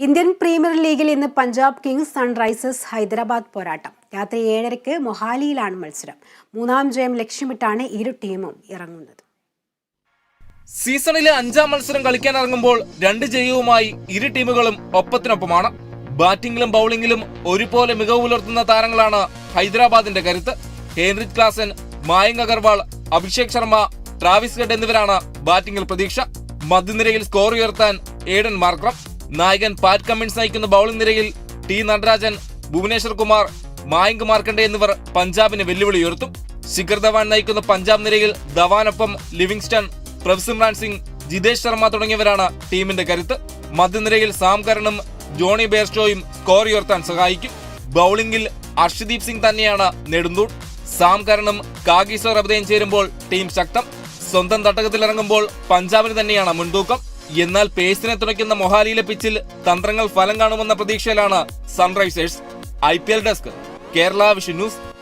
Indian premier ലീഗിൽ ഇന്ന് Punjab Kings Sunrisers Hyderabad പോരാട്ടം. രാത്രി ഏഴരയ്ക്ക് മൊഹാലിയിലാണ് മത്സരം. മൂന്നാം ജയം ലക്ഷ്യമിട്ടാണ് ഇരു ടീമും ഇറങ്ങുന്നത്. സീസണിലെ അഞ്ചാം മത്സരം കളിക്കാനിറങ്ങുമ്പോൾ രണ്ട് ജയവുമായി ഇരു ടീമുകളും ഒപ്പത്തിനൊപ്പമാണ്. ബാറ്റിംഗിലും ബൗളിംഗിലും ഒരുപോലെ മികവ് പുലർത്തുന്ന താരങ്ങളാണ് ഹൈദരാബാദിന്റെ കരുത്ത്. Heinrich Klaasen Mayank Agarwal Abhishek Sharma Travis Head എന്നിവരാണ് ബാറ്റിംഗിൽ പ്രതീക്ഷ. മധ്യനിരയിൽ സ്കോർ ഉയർത്താൻ ഏഡൻ മാർക്രം നായകൻ പാറ്റ് കമ്മിൻസ് നയിക്കുന്ന ബൌളിംഗ് നിരയിൽ ടി നടരാജൻ ഭുവനേശ്വർ കുമാർ മായങ്ക് മാർക്കണ്ടെ എന്നിവർ പഞ്ചാബിന് വെല്ലുവിളി ഉയർത്തും. ശിഖർ ധവാൻ നയിക്കുന്ന പഞ്ചാബ് നിരയിൽ ധവാനൊപ്പം ലിവിങ്സ്റ്റൺ പ്രഫ്സിമ്രാൻ സിംഗ് ജിതേഷ് ശർമ്മ തുടങ്ങിയവരാണ് ടീമിന്റെ കരുത്ത്. മധ്യനിരയിൽ സാം കരണും ജോണി ബേർസ്റ്റോയും സ്കോർ ഉയർത്താൻ സഹായിക്കും. ബൌളിംഗിൽ അർഷദീപ് സിംഗ് തന്നെയാണ് നെടുന്തൂൺ. സാം കരണും കാഗീസോ റബദയും ചേരുമ്പോൾ ടീം ശക്തം. സ്വന്തം തട്ടകത്തിലിറങ്ങുമ്പോൾ പഞ്ചാബിന് തന്നെയാണ് മുൻതൂക്കം. എന്നാൽ പേസിനെ തുണയ്ക്കുന്ന മൊഹാലിയിലെ പിച്ചിൽ തന്ത്രങ്ങൾ ഫലം കാണുമെന്ന പ്രതീക്ഷയിലാണ് Sunrisers I desk Kerala vision news